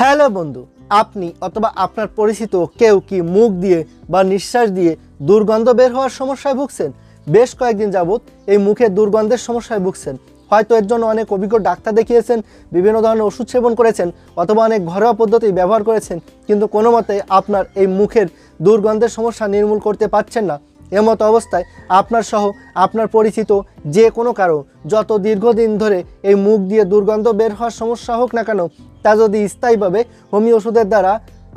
Hello বন্ধু, আপনি অথবা আপনার পরিচিত কেউ কি মুখ দিয়ে বা নিঃশ্বাস দিয়ে দুর্গন্ধ বের হওয়ার সমস্যায় ভুগছেন? বেশ কয়েকদিন যাবৎ এই মুখে দুর্গন্ধের সমস্যায় ভুগছেন। হয়তো এর জন্য অনেক অভিজ্ঞ ডাক্তার দেখিয়েছেন, বিভিন্ন ধরনের ওষুধ সেবন করেছেন, অথবা অনেক ঘরোয়া পদ্ধতি ব্যবহার করেছেন, কিন্তু কোনো মতে আপনার এই মুখের দুর্গন্ধের সমস্যা নির্মূল করতে পারছেন না। এমত অবস্থায় আপনার সহ আপনার পরিচিত যে কোনো কারও যত দীর্ঘদিন ধরে এই মুখ দিয়ে দুর্গন্ধ বের হওয়ার সমস্যা হোক না কেন, তা যদি স্থায়ীভাবে হোমিও ওষুধের দ্বারা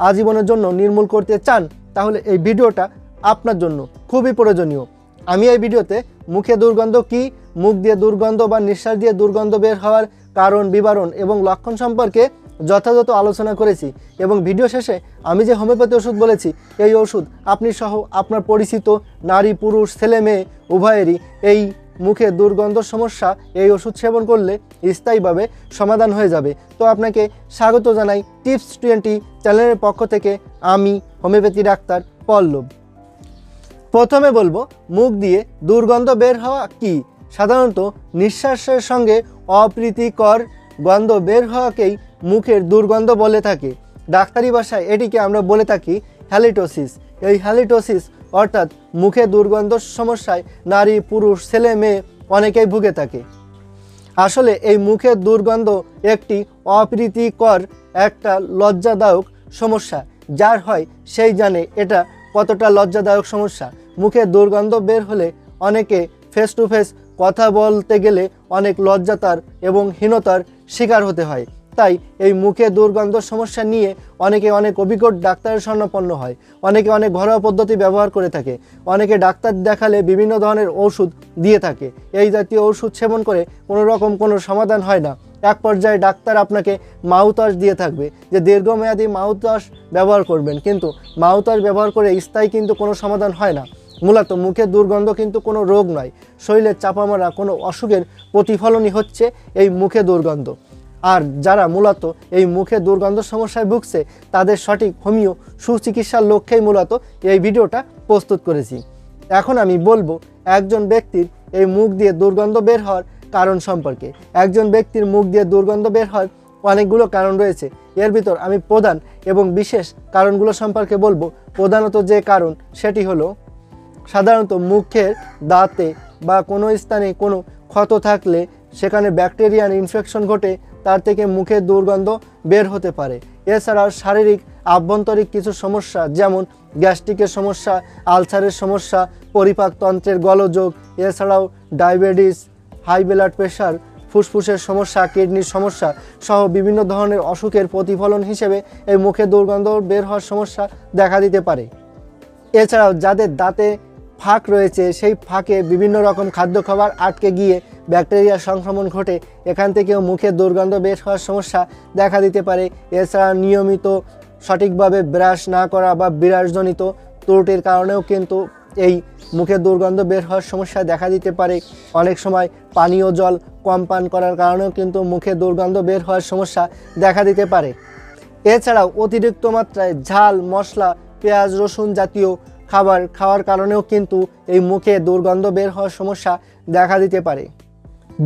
আজীবনের জন্য নির্মূল করতে চান, তাহলে এই ভিডিওটা আপনার জন্য খুবই প্রয়োজনীয়। আমি এই ভিডিওতে মুখে দুর্গন্ধ কি, মুখ দিয়ে দুর্গন্ধ বা নিঃশ্বাস দিয়ে দুর্গন্ধ বের হওয়ার কারণ, বিবরণ এবং লক্ষণ সম্পর্কে যথাযথ আলোচনা করেছি এবং ভিডিও শেষে আমি যে হোমিওপ্যাথি ওষুধ বলেছি, এই ওষুধ আপনি সহ আপনার পরিচিত নারী, পুরুষ, ছেলে, মেয়ে, উভয়েরই এই মুখে দুর্গন্ধ সমস্যা, এই ওষুধ সেবন করলে স্থায়ীভাবে সমাধান হয়ে যাবে। তো আপনাকে স্বাগত জানাই টিপস টোয়েন্টি চ্যানেলের পক্ষ থেকে আমি হোমিওপ্যাথি ডাক্তার পল্লব। প্রথমে বলব, মুখ দিয়ে দুর্গন্ধ বের হওয়া কি? সাধারণত নিঃশ্বাসের সঙ্গে অপ্রীতিকর গন্ধ বের হওয়াকেই মুখের দুর্গন্ধ বলে থাকে। ডাক্তারি ভাষায় এটিকে আমরা বলে থাকি হ্যালিটোসিস এই হ্যালিটোসিস অর্থাৎ মুখে দুর্গন্ধ সমস্যায় নারী, পুরুষ, ছেলে, মেয়ে অনেকেই ভুগে থাকে। আসলে এই মুখের দুর্গন্ধ একটি অপ্রীতিকর, একটা লজ্জাদায়ক সমস্যা। যার হয় সেই জানে এটা কতটা লজ্জাদায়ক সমস্যা। মুখে দুর্গন্ধ বের হলে অনেকে ফেস টু ফেস কথা বলতে গেলে অনেক লজ্জাতার এবং হীনতার শিকার হতে হয়। তাই এই মুখে দুর্গন্ধ সমস্যা নিয়ে অনেকে অনেক অভিজ্ঞ ডাক্তারের স্বর্ণপন্ন হয়। অনেকে অনেক ঘরোয়া পদ্ধতি ব্যবহার করে থাকে। অনেকে ডাক্তার দেখালে বিভিন্ন ধরনের ওষুধ দিয়ে থাকে। এই জাতীয় ওষুধ সেবন করে কোনো রকম কোনো সমাধান হয় না। এক পর্যায়ে ডাক্তার আপনাকে মাউতাস দিয়ে থাকবে যে দীর্ঘমেয়াদী মাউতাস ব্যবহার করবেন। কিন্তু মাউতাস ব্যবহার করে স্থায়ী কিন্তু কোনো সমাধান হয় না। মূলত মুখের দুর্গন্ধ কিন্তু কোনো রোগ নয় শরীরের চাপা মারা কোনো অসুখের প্রতিফলনই হচ্ছে এই মুখে দুর্গন্ধ। আর যারা মূলত এই মুখে দুর্গন্ধ সমস্যায় ভুগছে, তাদের সঠিক হোমিও সুচিকিৎসার লক্ষ্যেই মূলত এই ভিডিওটা প্রস্তুত করেছি। এখন আমি বলব একজন ব্যক্তির এই মুখ দিয়ে দুর্গন্ধ বের হওয়ার কারণ সম্পর্কে। একজন ব্যক্তির মুখ দিয়ে দুর্গন্ধ বের হওয়ার অনেকগুলো কারণ রয়েছে। এর ভিতর আমি প্রধান এবং বিশেষ কারণগুলো সম্পর্কে বলব। প্রধানত যে কারণ, সেটি হলো সাধারণত মুখের দাঁতে বা কোনো স্থানে কোনো ক্ষত থাকলে সেখানে ব্যাকটেরিয়ান ইনফেকশন ঘটে, তার থেকে মুখের দুর্গন্ধ বের হতে পারে। এছাড়াও শারীরিক, আভ্যন্তরিক কিছু সমস্যা যেমন গ্যাস্ট্রিকের সমস্যা, আলসারের সমস্যা পরিপাকতন্ত্রের গলযোগ, এছাড়াও ডায়াবেটিস, হাই ব্লাড প্রেশার ফুসফুসের সমস্যা, কিডনির সমস্যা সহ বিভিন্ন ধরনের অসুখের প্রতিফলন হিসেবে এই মুখে দুর্গন্ধ বের হওয়ার সমস্যা দেখা দিতে পারে। এছাড়াও যাদের দাঁতে ফাঁক রয়েছে, সেই ফাঁকে বিভিন্ন রকম খাদ্য খাবার আটকে গিয়ে ব্যাকটেরিয়ার সংক্রমণ ঘটে। এখান থেকেও মুখে দুর্গন্ধ বের হওয়ার সমস্যা দেখা দিতে পারে। এছাড়া নিয়মিত সঠিকভাবে ব্রাশ না করা বা বিরাশজনিত ত্রুটির কারণেও কিন্তু এই মুখে দুর্গন্ধ বের হওয়ার সমস্যা দেখা দিতে পারে। অনেক সময় পানীয় জল কম পান করার কারণেও কিন্তু মুখে দুর্গন্ধ বের হওয়ার সমস্যা দেখা দিতে পারে। এছাড়াও অতিরিক্ত মাত্রায় ঝাল, মশলা, পেঁয়াজ, রসুন জাতীয় খাবার খাওয়ার কারণেও কিন্তু এই মুখে দুর্গন্ধ বের হওয়ার সমস্যা দেখা দিতে পারে।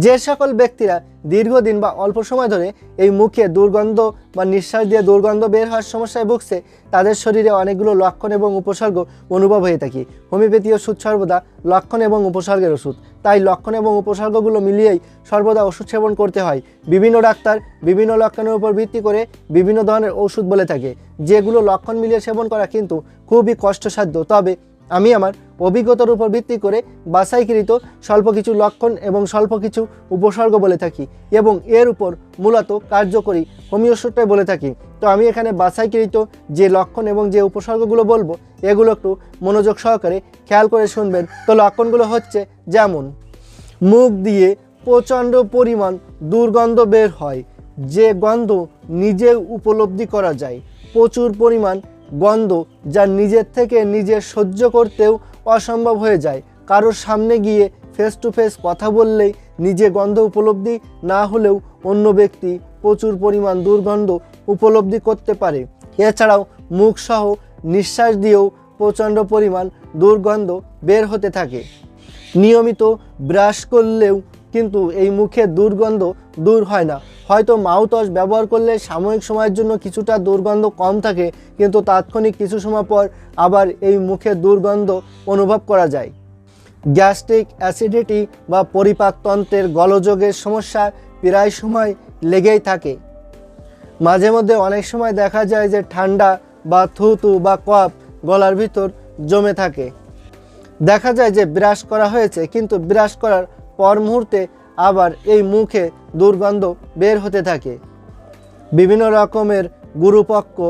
যে সকল ব্যক্তিরা দীর্ঘদিন বা অল্প সময় ধরে এই মুখে দুর্গন্ধ বা নিঃশ্বাস দিয়ে দুর্গন্ধ বের হওয়ার সমস্যায় ভুগছে, তাদের শরীরে অনেকগুলো লক্ষণ এবং উপসর্গ অনুভব হয়ে থাকে। হোমিওপ্যাথি ওষুধ সর্বদা লক্ষণ এবং উপসর্গের ওষুধ। তাই লক্ষণ এবং উপসর্গগুলো মিলিয়েই সর্বদা ওষুধ সেবন করতে হয়। বিভিন্ন ডাক্তার বিভিন্ন লক্ষণের উপর ভিত্তি করে বিভিন্ন ধরনের ওষুধ বলে থাকে। যেগুলো লক্ষণ মিলিয়ে সেবন করা কিন্তু খুবই কষ্টসাধ্য। তবে আমি আমার অভিজ্ঞতার উপর ভিত্তি করে বাসাইকৃত স্বল্প কিছু লক্ষণ এবং স্বল্প কিছু উপসর্গ বলে থাকি এবং এর উপর মূলত কার্যকরী হোমিওসূত্রে বলে থাকি। তো আমি এখানে বাছাইকৃত যে লক্ষণ এবং যে উপসর্গগুলো বলব, এগুলো একটু মনোযোগ সহকারে খেয়াল করে শুনবেন। তো লক্ষণগুলো হচ্ছে যেমন, মুখ দিয়ে প্রচণ্ড পরিমাণ দুর্গন্ধ বের হয়, যে গন্ধ নিজে উপলব্ধি করা যায়, প্রচুর পরিমাণ গন্ধ যা নিজের থেকে নিজে সহ্য করতেও অসম্ভব হয়ে যায়। কারোর সামনে গিয়ে ফেস টু ফেস কথা বললেই নিজে গন্ধ উপলব্ধি না হলেও অন্য ব্যক্তি প্রচুর পরিমাণ দুর্গন্ধ উপলব্ধি করতে পারে। এছাড়াও মুখসহ নিঃশ্বাস দিয়েও প্রচণ্ড পরিমাণ দুর্গন্ধ বের হতে থাকে। নিয়মিত ব্রাশ করলেও কিন্তু এই মুখে দুর্গন্ধ দূর হয় না। হয়তো মাউথ ওয়াশ ব্যবহার করলে সাময়িক সময়ের জন্য কিছুটা দুর্গন্ধ কম থাকে, কিন্তু তাৎক্ষণিক কিছু সময় পর আবার এই মুখে দুর্গন্ধ অনুভব করা যায়। গ্যাস্ট্রিক অ্যাসিডিটি বা পরিপাকতন্ত্রের গলযোগের সমস্যা প্রায় সময় লেগেই থাকে। মাঝে মধ্যে অনেক সময় দেখা যায় যে ঠান্ডা বা থুতু বা কফ গলার ভিতর জমে থাকে। দেখা যায় যে ব্রাশ করা হয়েছে, কিন্তু ব্রাশ করার পর মুহূর্তে আবার এই মুখে দুর্গন্ধ বের হতে থাকে। বিভিন্ন রকমের গুরুপক্ষ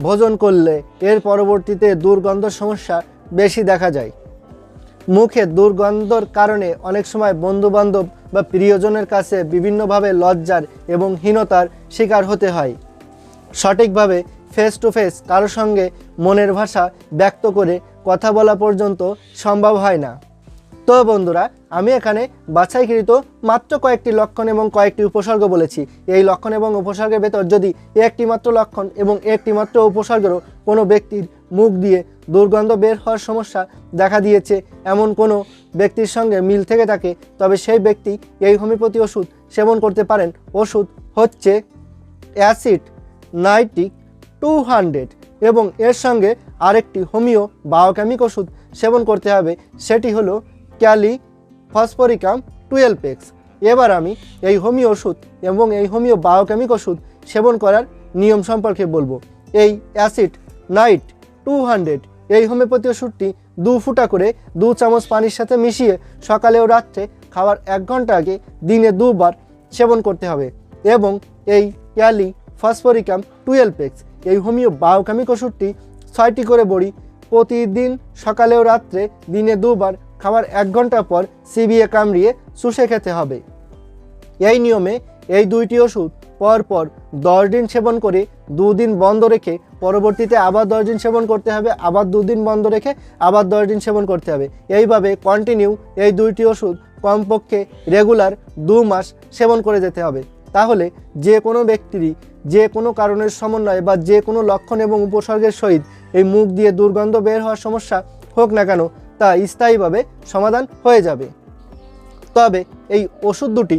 ভোজন করলে এর পরবর্তীতে দুর্গন্ধ সমস্যা বেশি দেখা যায়। মুখে দুর্গন্ধর কারণে অনেক সময় বন্ধুবান্ধব বা প্রিয়জনের কাছে বিভিন্নভাবে লজ্জার এবং হীনতার শিকার হতে হয়। সঠিকভাবে ফেস টু ফেস কারোর সঙ্গে মনের ভাষা ব্যক্ত করে কথা বলা পর্যন্ত সম্ভব হয় না। তো বন্ধুরা আমি এখানে বাছাইকৃত মাত্র কয়েকটি লক্ষণ এবং কয়েকটি উপসর্গ বলেছি। এই লক্ষণ এবং উপসর্গের ভেতর যদি একটি মাত্র লক্ষণ এবং একটি মাত্র উপসর্গেরও কোনো ব্যক্তির মুখ দিয়ে দুর্গন্ধ বের হওয়ার সমস্যা দেখা দিয়েছে, এমন কোনো ব্যক্তির সঙ্গে মিল থেকে থাকে, তবে সেই ব্যক্তি এই হোমিওপ্যাথি ওষুধ সেবন করতে পারেন। ওষুধ হচ্ছে অ্যাসিড নাইটিক টু হান্ড্রেড এবং এর সঙ্গে আরেকটি হোমিও বায়োকেমিক ওষুধ সেবন করতে হবে, সেটি হলো ক্যালি ফসফরিকাম টুয়েলভ এক্স। এবার আমি এই হোমিও ওষুধ এবং এই হোমিও বায়োকেমিক ওষুধ সেবন করার নিয়ম সম্পর্কে বলব। এই অ্যাসিড নাইট টু হান্ড্রেড, এই হোমিওপ্যাথি ওষুধটি দু ফুটা করে দু চামচ পানির সাথে মিশিয়ে সকালে ও রাত্রে খাওয়ার এক ঘণ্টা আগে দিনে দুবার সেবন করতে হবে এবং এই ক্যালি ফসফরিকাম টুয়েলভ এক্স, এই হোমিও বায়োকেমিক ওষুধটি ছয়টি করে বড়ি প্রতিদিন সকালে ও রাত্রে দিনে দুবার খাবার এক ঘণ্টা পর সিবিএ কামড়িয়ে শুষে খেতে হবে। এই নিয়মে এই দুইটি ওষুধ পর পর দশ দিন সেবন করে দুদিন বন্ধ রেখে পরবর্তীতে আবার দশ দিন সেবন করতে হবে, আবার দুদিন বন্ধ রেখে আবার দশ দিন সেবন করতে হবে। এইভাবে কন্টিনিউ এই দুইটি ওষুধ কমপক্ষে রেগুলার দু মাস সেবন করে যেতে হবে। তাহলে যে কোনো ব্যক্তিরই, যে কোনো কারণের সমন্বয়ে বা যে কোনো লক্ষণ এবং উপসর্গের সহিত এই মুখ দিয়ে দুর্গন্ধ বের হওয়ার সমস্যা হোক না কেন তা স্থায়ীভাবে সমাধান হয়ে যাবে। তবে এই ওষুধ দুটি